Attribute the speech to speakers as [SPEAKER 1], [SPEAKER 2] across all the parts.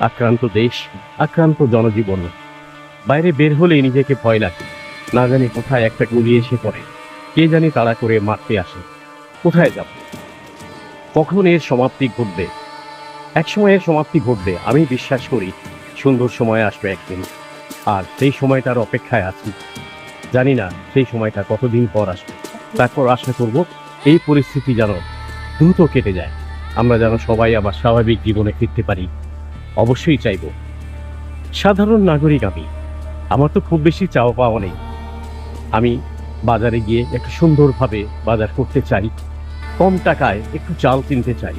[SPEAKER 1] আক্রান্ত দেশ, আক্রান্ত জনজীবন। বাইরে বের হলেই নিজেকে ভয় লাগে। না জানি কোথায় একটা গুলি এসে পড়ে। কে জানি তাড়া করে মারতে আসে। কোথায় যাব? কখন এর সমাপ্তি ঘটবে? এক সময় এর সমাপ্তি ঘটবে, আমি বিশ্বাস করি। সুন্দর সময় আসবে একদিন। আর সেই সময়টার অপেক্ষায় আছি। জানি না সেই সময়টা কতদিন পর আসবে। তারপর আশা করব এই পরিস্থিতি যেন দ্রুত কেটে যায়। আমরা যেন সবাই আবার স্বাভাবিক জীবনে ফিরতে পারি। অবশ্যই চাইব। সাধারণ নাগরিক আমি। আমার তো খুব বেশি চাওয়া পাওয়া নেই। আমি বাজারে গিয়ে একটু সুন্দরভাবে বাজার করতে চাই। কম টাকায় একটু চাল কিনতে চাই।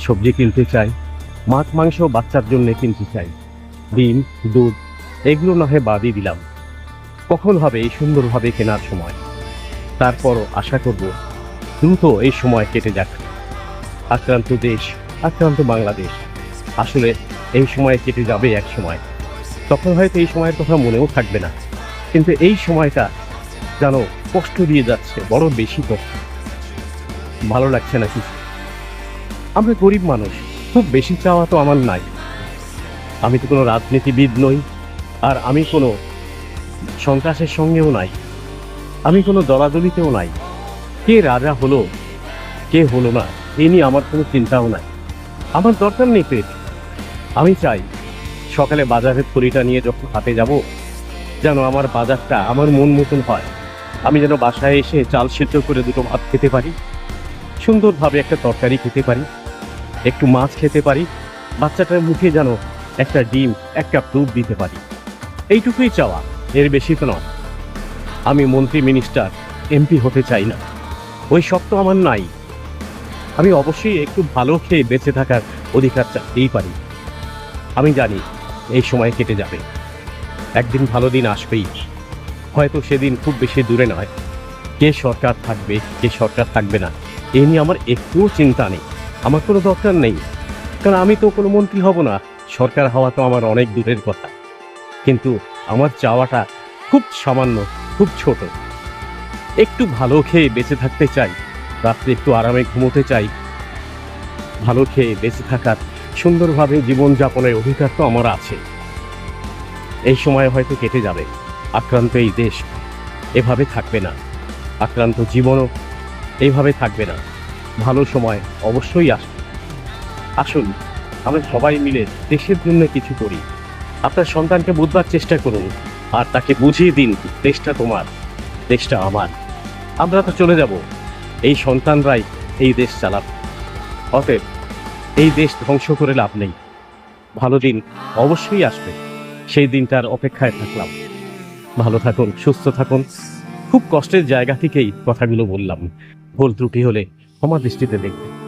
[SPEAKER 1] সবজি কিনতে চাই। মাছ, মাংস বাচ্চার জন্য কিনতে চাই। ডিম, দুধ, এগুলো না হয় বাদই দিলাম। কখন হবে এই সুন্দরভাবে কেনার সময়? তারপরও আশা করব দ্রুত এই সময় কেটে যাক। আক্রান্ত দেশ, আক্রান্ত বাংলাদেশ। আসলে এই সময় কেটে যাবে এক সময়। তখন হয়তো এই সময়ের কথা মনেও থাকবে না। কিন্তু এই সময়টা যেন কষ্ট দিয়ে যাচ্ছে, বড় বেশি কষ্ট। ভালো লাগছে না কিছু আমরা গরিব মানুষ, খুব বেশি চাওয়া তো আমার নাই। আমি তো কোনো রাজনীতিবিদ নই, আর আমি কোনো সন্ত্রাসের সঙ্গেও নাই। আমি কোনো দলাদলিতেও নাই। কে রাজা হলো, কে হলো না, এ নিয়ে আমার কোনো চিন্তাও নাই। আমার দরকার নেই পেট আমি চাই সকালে বাজারের থলিটা নিয়ে যখন হাতে যাব, যেন আমার বাজারটা আমার মন মতন হয়। আমি যেন বাসায় এসে চাল সিদ্ধ করে দুটো ভাত খেতে পারি, সুন্দরভাবে একটা তরকারি খেতে পারি, একটু মাছ খেতে পারি, বাচ্চাটার মুখে যেন একটা ডিম, এক কাপ দুধ দিতে পারি। এইটুকুই চাওয়া, এর বেশি তো নয়। আমি মন্ত্রী মিনিস্টার, এমপি হতে চাই না। ওই সব তো আমার নাই। আমি অবশ্যই একটু ভালো খেয়ে বেঁচে থাকার অধিকার চাইতেই পারি। আমি জানি এই সময় কেটে যাবে। একদিন ভালো দিন আসবেই। হয়তো সেদিন খুব বেশি দূরে নয়। কে সরকার থাকবে, কে সরকার থাকবে না, এ নিয়ে আমার একটুও চিন্তা নেই। আমার কোনো দরকার নেই। কারণ আমি তো কোনো মন্ত্রী হব না। সরকার হওয়া তো আমার অনেক দূরের কথা। কিন্তু আমার চাওয়াটা খুব সামান্য, খুব ছোট। একটু ভালো খেয়ে বেঁচে থাকতে চাই। রাত্রে একটু আরামে ঘুমোতে চাই। ভালো খেয়ে বেঁচে থাকার সুন্দরভাবে জীবনযাপনের অধিকার তো আমার আছে। এই সময় হয়তো কেটে যাবে। আক্রান্ত এই দেশ এভাবে থাকবে না। আক্রান্ত জীবনও এইভাবে থাকবে না। ভালো সময় অবশ্যই আসবে আসুন, আমরা সবাই মিলে দেশের জন্য কিছু করি। আপনার সন্তানকে বুঝবার চেষ্টা করুন আর তাকে বুঝিয়ে দিন, দেশটা তোমার, দেশটা আমার। আমরা তো চলে যাব। এই সন্তানরাই এই দেশ চালাবে। অতএব এই দেশ ধ্বংস করে লাভ নেই। ভালো দিন অবশ্যই আসবে। সেই দিনটার অপেক্ষায় থাকলাম। ভালো থাকুন, সুস্থ থাকুন। খুব কষ্টের জায়গা থেকেই কথাগুলো বললাম। ভুল ত্রুটি হলে আমার দৃষ্টিতে দেখবেন।